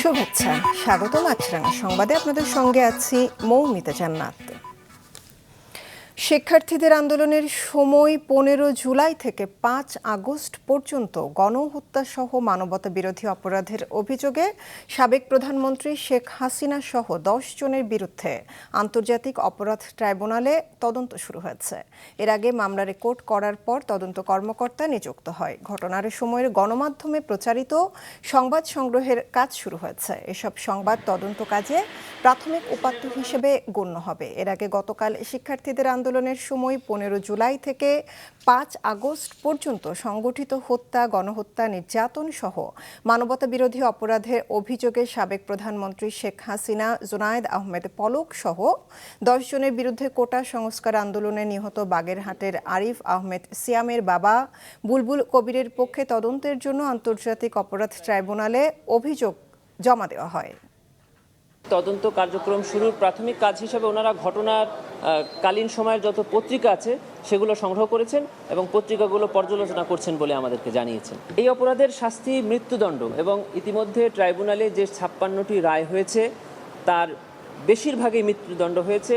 শুভেচ্ছা স্বাগত মাছরাঙা সংবাদে। আপনাদের সঙ্গে আছি মৌমিতা জান্নাত। শিক্ষার্থীদের আন্দোলনের সময় পনেরো জুলাই থেকে পাঁচ আগস্ট পর্যন্ত গণহত্যা সহ মানবতা বিরোধী অপরাধের অভিযোগে সাবেক প্রধানমন্ত্রী শেখ হাসিনা সহ দশ জনের বিরুদ্ধে আন্তর্জাতিক অপরাধ ট্রাইব্যুনালে তদন্ত শুরু হয়েছে। এর আগে মামলা রেকর্ড করার পর তদন্ত কর্মকর্তা নিযুক্ত হয়। ঘটনার সময়ের গণমাধ্যমে প্রচারিত সংবাদ সংগ্রহের কাজ শুরু হয়েছে। এসব সংবাদ তদন্ত কাজে প্রাথমিক উপাত্ত হিসেবে গণ্য হবে। এর আগে গতকাল শিক্ষার্থীদের আন্দোলনের সময় পনেরো জুলাই থেকে পাঁচ আগস্ট পর্যন্ত সংগঠিত হত্যা, গণহত্যা, নির্যাতন সহ মানবতা বিরোধী অপরাধের অভিযোগে সাবেক প্রধানমন্ত্রী শেখ হাসিনা, জুনায়েদ আহমেদ পলক সহ দশ জনের বিরুদ্ধে কোটা সংস্কার আন্দোলনে নিহত বাগেরহাটের আরিফ আহমেদ সিয়ামের বাবা বুলবুল কবিরের পক্ষে তদন্তের জন্য আন্তর্জাতিক অপরাধ ট্রাইব্যুনালে অভিযোগ জমা দেওয়া হয়। তদন্ত কার্যক্রম শুরুর প্রাথমিক কাজ হিসেবে ওনারা ঘটনার কালীন সময়ের যত পত্রিকা আছে, সেগুলো সংগ্রহ করেছেন এবং পত্রিকাগুলো পর্যালোচনা করছেন বলে আমাদেরকে জানিয়েছেন। এই অপরাধের শাস্তি মৃত্যুদণ্ড এবং ইতিমধ্যে ট্রাইব্যুনালে যে ছাপ্পান্নটি রায় হয়েছে, তার বেশিরভাগই মৃত্যুদণ্ড হয়েছে।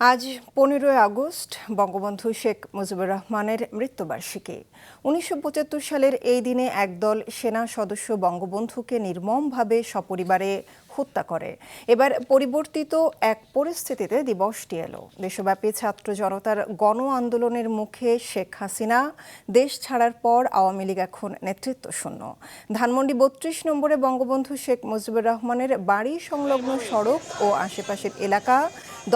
আজ পনেরোই আগস্ট বঙ্গবন্ধু শেখ মুজিবুর রহমানের মৃত্যুবার্ষিকী। উনিশশো পঁচাত্তর সালের এই দিনে একদল সেনা সদস্য বঙ্গবন্ধুকে নির্মমভাবে সপরিবারে হত্যা করে। এবার পরিবর্তিত এক পরিস্থিতিতে দিবসটি এলো। দেশব্যাপী ছাত্র জনতার গণ আন্দোলনের মুখে শেখ হাসিনা, দেশ ছাড়ার পর আওয়ামী লীগ এখন নেতৃত্ব শূন্য। ধানমন্ডি বত্রিশ নম্বরে বঙ্গবন্ধু শেখ মুজিবুর রহমানের বাড়ি সংলগ্ন সড়ক ও আশেপাশের এলাকা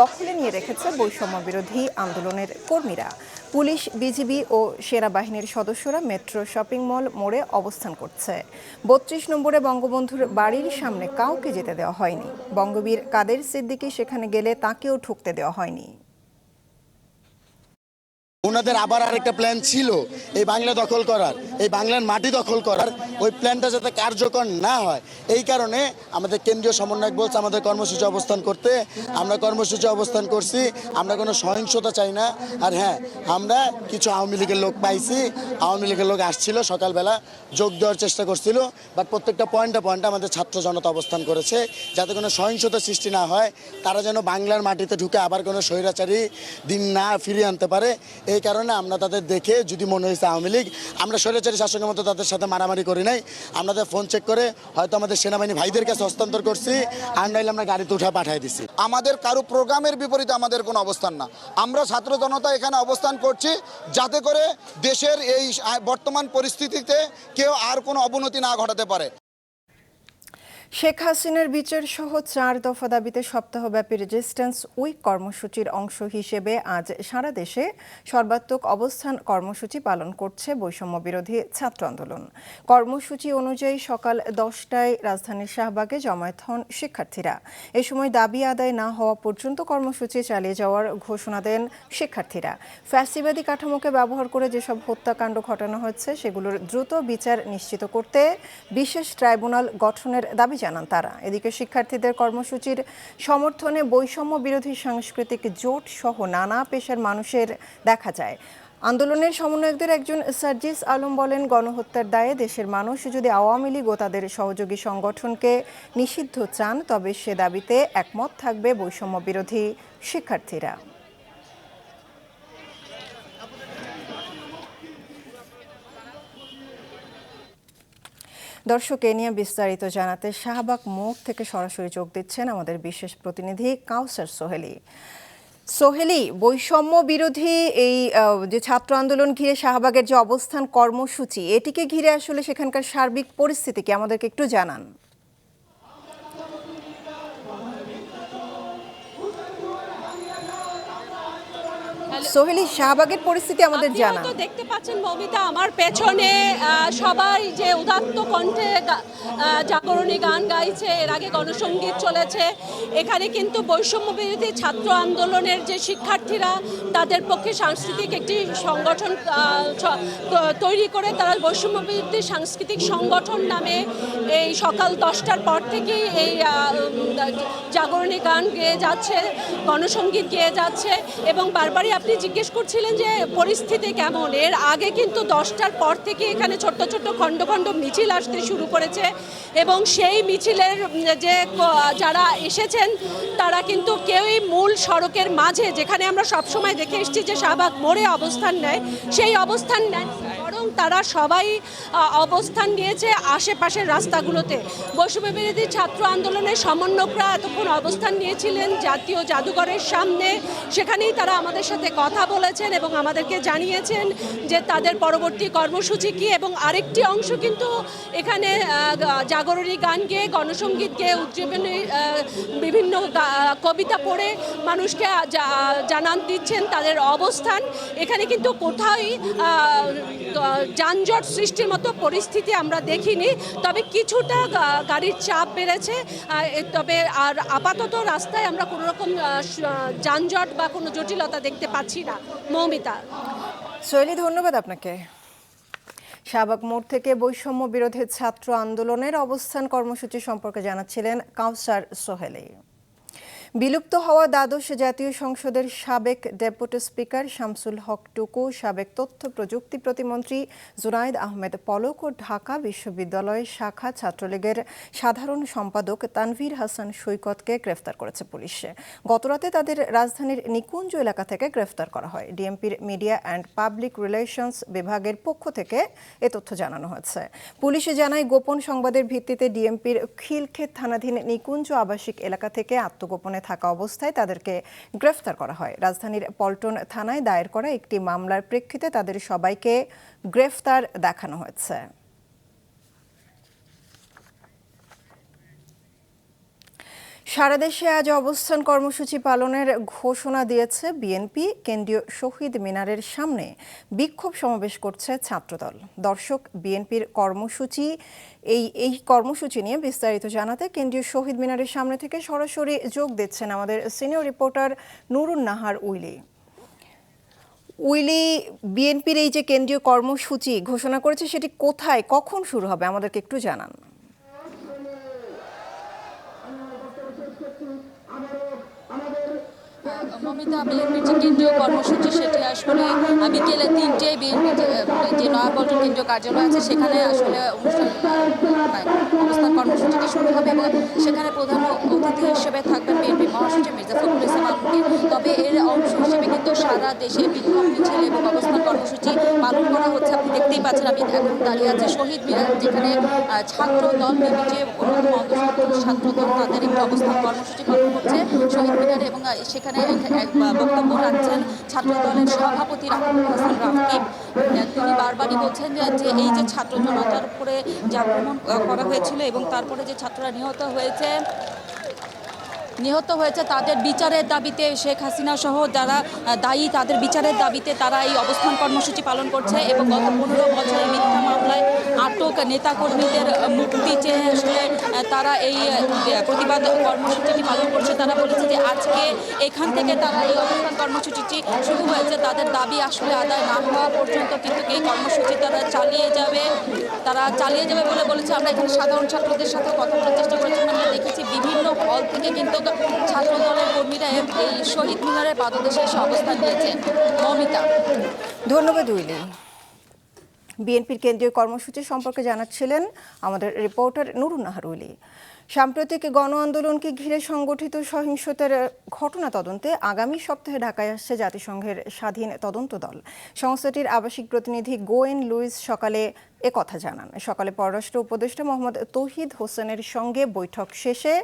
দখলে নিয়ে রেখেছে বৈষম্য বিরোধী আন্দোলনের কর্মীরা। পুলিশ, বিজিবি ও সেনাবাহিনীর সদস্যরা মেট্রো শপিং মল মোড়ে অবস্থান করছে। বত্রিশ নম্বরে বঙ্গবন্ধুর বাড়ির সামনে কাউকে যেতে দেওয়া হয়নি। বঙ্গবীর কাদের সিদ্দিকি সেখানে গেলে তাকেও ঠুকতে দেওয়া হয়নি। ওনাদের আবার আরেকটা প্ল্যান ছিল, এই বাংলা দখল করার, এই বাংলার মাটি দখল করার, ওই প্ল্যানটা যাতে কার্যকর না হয়। এই কারণে আমাদের কেন্দ্রীয় সমন্বয়ক বলছে, আমাদের কর্মসূচি অবস্থান করতে, আমরা কর্মসূচি অবস্থান করছি, আমরা কোনো সহিংসতা চাই না। আর হ্যাঁ আমরা কিছু আওয়ামী লীগের লোক পাইছি, আওয়ামী লীগের লোক আসছিল, সকালবেলা যোগ দেওয়ার চেষ্টা করছিল বাট প্রত্যেকটা পয়েন্টে পয়েন্টে আমাদের ছাত্র জনতা অবস্থান করেছে, যাতে কোনো সহিংসতা সৃষ্টি না হয়, তারা যেন বাংলার মাটিতে ঢুকে আবার কোনো স্বৈরাচারী দিন না ফিরিয়ে আনতে পারে এই কারণে আমরা তাদের দেখে যদি মনে হয়েছে আওয়ামী লীগ, আমরা স্বৈরাচারী শাসকের মতো তাদের সাথে মারামারি করি নাই। আমরা ফোন চেক করে হয়তো আমাদের সেনাবাহিনী ভাইদের কাছে হস্তান্তর করছি, আর নাইলে আমরা গাড়িতে উঠে পাঠিয়ে দিছি। আমাদের কারও প্রোগ্রামের বিপরীতে আমাদের কোনো অবস্থান না। আমরা ছাত্র জনতা এখানে অবস্থান করছি যাতে করে দেশের এই বর্তমান পরিস্থিতিতে কেউ আর কোনো অবনতি না ঘটাতে পারে। শেখ হাসিনার বিচার সহ চার দফা দাবিতে সপ্তাহব্যাপী রেজিস্ট্যান্স উইক কর্মসূচির অংশ হিসেবে আজ সারা দেশে সর্বাত্মক অবস্থান কর্মসূচি পালন করছে বৈষম্য বিরোধী ছাত্র আন্দোলন। কর্মসূচি অনুযায়ী সকাল দশটায় রাজধানীর শাহবাগে জমায়েত হন শিক্ষার্থীরা। এ সময় দাবি আদায় না হওয়া পর্যন্ত কর্মসূচি চালিয়ে যাওয়ার ঘোষণা দেন শিক্ষার্থীরা। ফ্যাসিবাদী কাঠামোকে ব্যবহার করে যেসব হত্যাকাণ্ড ঘটানো হচ্ছে সেগুলোর দ্রুত বিচার নিশ্চিত করতে বিশেষ ট্রাইব্যুনাল গঠনের দাবি জানান তারা। এদিকে শিক্ষার্থীদের কর্মসূচির সমর্থনে বৈষম্য বিরোধী সাংস্কৃতিক জোট সহ নানা পেশার মানুষের দেখা যায়। আন্দোলনের সমন্বয়কদের একজন সার্জিস আলম বলেন, গণহত্যার দায়ে দেশের মানুষ যদি আওয়ামী লীগ ও তাদের সহযোগী সংগঠনকে নিষিদ্ধ চান, তবে সে দাবিতে একমত থাকবে বৈষম্য বিরোধী শিক্ষার্থীরা। দর্শক, এ নিয়ে বিস্তারিত জানাতে শাহবাগ মোড় থেকে সরাসরি যোগ দিচ্ছেন আমাদের বিশেষ প্রতিনিধি কাউসার সোহেলি। সোহেলি, বৈষম্য বিরোধী এই যে ছাত্র আন্দোলন ঘিরে শাহবাগের যে অবস্থান কর্মসূচি, এটিকে ঘিরে আসলে সেখানকার সার্বিক পরিস্থিতি কি আমাদেরকে একটু জানান? সোহেলি শাহবাগের পরিস্থিতি আমাদের জানা। হয়তো দেখতে পাচ্ছেন মমিতা আমার পেছনে সবাই যে উদাত্ত কণ্ঠে জাগরণী গান গাইছে এর আগে গণসঙ্গীত চলেছে এখানে কিন্তু বৈষম্য বিরোধী ছাত্র আন্দোলনের যে শিক্ষার্থীরা তাদের পক্ষে সাংস্কৃতিক একটি সংগঠন তো- তৈরি করে তারা বৈষম্য বিরোধী সাংস্কৃতিক সংগঠন নামে এই সকাল দশটার পর থেকেই এই জাগরণী গান গেয়ে যাচ্ছে গণসঙ্গীত গেয়ে যাচ্ছে এবং বারবারই আপনি জিজ্ঞেস করছিলেন যে পরিস্থিতি কেমন? এর আগে কিন্তু দশটার পর থেকে এখানে ছোট্ট ছোট্ট খণ্ড খণ্ড মিছিল আসতে শুরু করেছে এবং সেই মিছিলের যে যারা এসেছেন, তারা কিন্তু কেউই মূল সড়কের মাঝে, যেখানে আমরা সবসময় দেখে এসেছি যে শাহবাগ মোড়ে অবস্থান নেয়, সেই অবস্থান নেয় তারা সবাই অবস্থান নিয়েছে আশেপাশের রাস্তাগুলোতে। বৈষম্য বিরোধী ছাত্র আন্দোলনের সমন্বয়করা এতক্ষণ অবস্থান নিয়েছিলেন জাতীয় জাদুঘরের সামনে। সেখানেই তারা আমাদের সাথে কথা বলেছেন এবং আমাদেরকে জানিয়েছেন যে তাদের পরবর্তী কর্মসূচি কী এবং আরেকটি অংশ কিন্তু এখানে জাগরণী গান গেয়ে গণসঙ্গীত গেয়ে উজ্জীবনী বিভিন্ন কবিতা পড়ে মানুষকে জানান দিচ্ছেন তাদের অবস্থান। এখানে কিন্তু গ- যানজট সৃষ্টির মতো পরিস্থিতি আমরা দেখিনি। তবে কিছুটা গাড়ির চাপ বেড়েছে। তবে আর আপাতত রাস্তায় আমরা কোনো রকম যানজট বা কোনো জটিলতা দেখতে পাচ্ছি না। মৌমিতা। সোহেলি, ধন্যবাদ আপনাকে। শাহবাগ মোড় থেকে বৈষম্য বিরোধী ছাত্র আন্দোলনের অবস্থান কর্মসূচি সম্পর্কে জানাচ্ছিলেন কাউসার সোহেলি। বিলুপ্ত হওয়া দ্বাদশ জাতীয় সংসদের সাবেক ডেপুটি স্পিকার শামসুল হক টুকু, সাবেক তথ্য প্রযুক্তি প্রতিমন্ত্রী জুনাইদ আহমেদ পলক ও ঢাকা বিশ্ববিদ্যালয় শাখা ছাত্রলীগের সাধারণ সম্পাদক তানভীর হাসান সৈকতকে গ্রেফতার করেছে পুলিশ। গতরাতে তাদের রাজধানীর নিকুঞ্জ এলাকা থেকে গ্রেফতার করা হয়। ডিএমপির মিডিয়া অ্যান্ড পাবলিক রিলেশনস বিভাগের পক্ষ থেকে এ তথ্য জানানো হয়েছে। পুলিশে জানায়, গোপন সংবাদের ভিত্তিতে ডিএমপির খিলক্ষেত থানাধীন নিকুঞ্জ আবাসিক এলাকা থেকে আত্মগোপনে থাকা অবস্থায় তাদেরকে গ্রেফতার করা হয়। রাজধানীর পল্টন থানায় দায়ের করা একটি মামলার প্রেক্ষিতে তাদের সবাইকে গ্রেফতার দেখানো হয়েছে। সারা দেশে আজ অবস্থান কর্মসূচি পালনের ঘোষণা দিয়েছে বিএনপি। কেন্দ্রীয় শহীদ মিনারের সামনে বিক্ষোভ সমাবেশ করছে ছাত্রদল। দর্শক, বিএনপির কর্মসূচি, এই এই কর্মসূচি নিয়ে বিস্তারিত জানাতে কেন্দ্রীয় শহীদ মিনারের সামনে থেকে সরাসরি যোগ দিচ্ছেন আমাদের সিনিয়র রিপোর্টার নুরুন নাহার উইলি। উইলি, বিএনপির এই যে কেন্দ্রীয় কর্মসূচি ঘোষণা করেছে সেটি কোথায়, কখন শুরু হবে আমাদেরকে একটু জানান। মমিতা বিএনপির যে কেন্দ্রীয় কর্মসূচি, সেটি আসলে বিকেলে তিনটে বিএনপি যে নয়াপল্টন কেন্দ্রীয় কার্যালয় আছে, সেখানে আসলে অনুষ্ঠান অনুষ্ঠান অবস্থান কর্মসূচিটি শুরু হবে এবং সেখানে প্রধান অতিথি হিসেবে থাকবেন বিএনপি মহাসচিব। মির্জা ফখরুল ইসলাম তবে এর অংশ হিসেবে কিন্তু সারা দেশে বিক্ষোভ মিছিল এবং অবস্থান কর্মসূচি পালন করা হচ্ছে। আপনি দেখতেই পাচ্ছেন, আমি এখন দাঁড়িয়ে আছি শহীদ মিনার, যেখানে ছাত্র দল বিবিজে ছাত্র দল তাদের একটি অবস্থান কর্মসূচি পালন করছে শহীদ মিনারে এবং সেখানে বক্তব্য রাখছেন ছাত্র দলের সভাপতি রাকিবুল হাসান রাকিব তিনি বারবারই বলছেন যে এই যে ছাত্র জনতার উপরে যে আক্রমণ করা হয়েছিল এবং তারপরে যে ছাত্ররা নিহত হয়েছে নিহত হয়েছে তাদের বিচারের দাবিতে শেখ হাসিনা সহ যারা দায়ী তাদের বিচারের দাবিতে তারা এই অবস্থান কর্মসূচি পালন করছে এবং গত পনেরো বছরের মিথ্যা মামলায় আটক নেতাকর্মীদের মুক্তি চেয়ে আসলে তারা এই প্রতিবাদ কর্মসূচিটি পালন করছে। তারা বলেছে যে আজকে এখান থেকে তারা এই অবস্থান কর্মসূচিটি শুরু হয়েছে। তাদের দাবি আসলে আদায় না হওয়া পর্যন্ত কিন্তু এই কর্মসূচি তারা চালিয়ে যাবে। তারা চালিয়ে যাবে বলে বলেছে। আমরা এখানে সাধারণ ছাত্রদের সাথে কথা বলার চেষ্টা করেছি। আমরা দেখেছি বিভিন্ন হল থেকে কিন্তু ছাত্র দলের কর্মীরা এই শহীদ মিনারের পাদদেশে এসে অবস্থান নিয়েছেন। মমিতা। ধন্যবাদ, উইলি। বিএনপির কেন্দ্রীয় কর্মসূচি সম্পর্কে জানাচ্ছিলেন আমাদের রিপোর্টার নুরুন নাহার উইলি। সাম্প্রতিক গণ আন্দোলনকে ঘিরে সংগঠিত সহিংসতার ঘটনা তদন্তে আগামী সপ্তাহে ঢাকায় আসছে জাতিসংঘের স্বাধীন তদন্ত দল। সংস্থাটির আবাসিক প্রতিনিধি গোয়েন লুইস সকালে কথা জানান। সকালে পররাষ্ট্র উপদেষ্টা মোহাম্মদ তৌহিদ হোসেনের সঙ্গে বৈঠক শেষে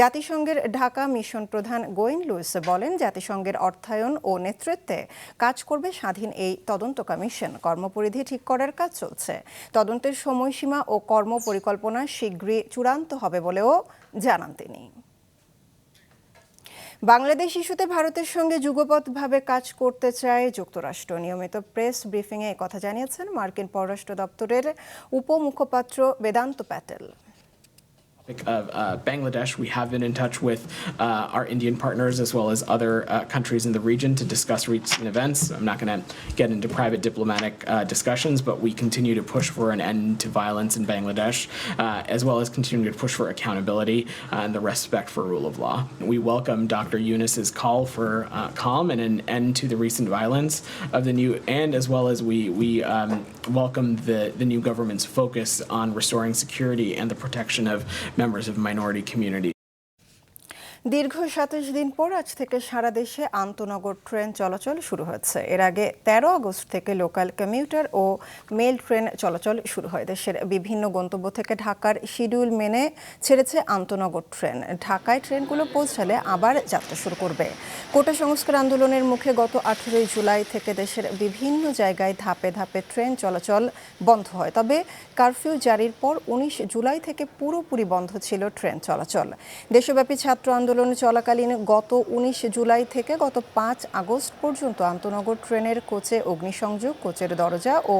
জাতিসংঘের ঢাকা মিশন প্রধান গোয়েন লুইস বলেন, জাতিসংঘের অর্থায়ন ও নেতৃত্বে কাজ করবে স্বাধীন এই তদন্ত কমিশন কর্মপরিধি ঠিক করার কাজ চলছে। তদন্তের সময়সীমা ও কর্ম পরিকল্পনা শীঘ্রই চূড়ান্ত হবে বলেও জানান তিনি। বাংলাদেশ ইস্যুতে ভারতের সঙ্গে যুগপৎভাবে কাজ করতে চায় যুক্তরাষ্ট্র। নিয়মিত প্রেস ব্রিফিংয়ে কথা জানিয়েছেন মার্কিন পররাষ্ট্র দপ্তরের উপমুখপাত্র Vedanta Patel. Of uh, Bangladesh. We have been in touch with uh, our Indian partners as well as other uh, countries in the region to discuss recent events. I'm not going to get into private diplomatic uh, discussions, but we continue to push for an end to violence in Bangladesh, uh, as well as continuing to push for accountability uh, and the respect for rule of law. We welcome Dr. Eunice's call for calm and an end to the recent violence of the new, and as well as we we um, welcome the the new government's focus on restoring security and the protection of members of minority communities. দীর্ঘ সাতাশ দিন পর আজ থেকে সারা দেশে আন্তনগর train চলাচল শুরু হয়েছে। এর আগে তেরো আগস্ট থেকে লোকাল কমিউটার ও মেল ট্রেন চলাচল শুরু হয়। দেশের বিভিন্ন গন্তব্য থেকে ঢাকার শিডিউল মেনে ছেড়েছে আন্তনগর ট্রেন। ঢাকায় ট্রেনগুলো পৌঁছালে আবার যাত্রা শুরু করবে। কোটা সংস্কার আন্দোলনের মুখে গত আঠেরোই জুলাই থেকে দেশের বিভিন্ন জায়গায় ধাপে ধাপে ট্রেন চলাচল বন্ধ হয়। তবে কারফিউ জারির পর উনিশ জুলাই থেকে পুরোপুরি বন্ধ ছিল ট্রেন চলাচল। দেশব্যাপী ছাত্র আন্দোলন চলাকালীন গত উনিশ জুলাই থেকে গত পাঁচ আগস্ট পর্যন্ত আন্তনগর ট্রেনের কোচে অগ্নিসংযোগ, কোচের দরজা ও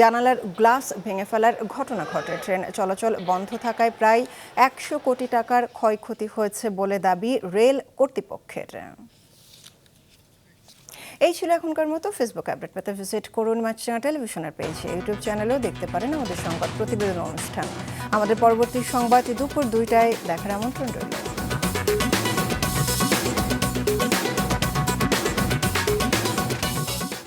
জানালার গ্লাস ভেঙে ফেলার ঘটনা ঘটে। ট্রেন চলাচল বন্ধ থাকায় প্রায় একশো কোটি টাকার ক্ষয়ক্ষতি হয়েছে বলে দাবি রেল কর্তৃপক্ষের। এই ছিল এখনকার মতো ফেসবুক আপডেট। পেতে ভিজিট করুন মাছরাঙা টেলিভিশনের পেজে। ইউটিউব চ্যানেলেও দেখতে পারেন আমাদের সংবাদ প্রতিবেদন অনুষ্ঠান। আমাদের পরবর্তী সংবাদ দুপুর দুইটায় দেখার আমন্ত্রণ রইল।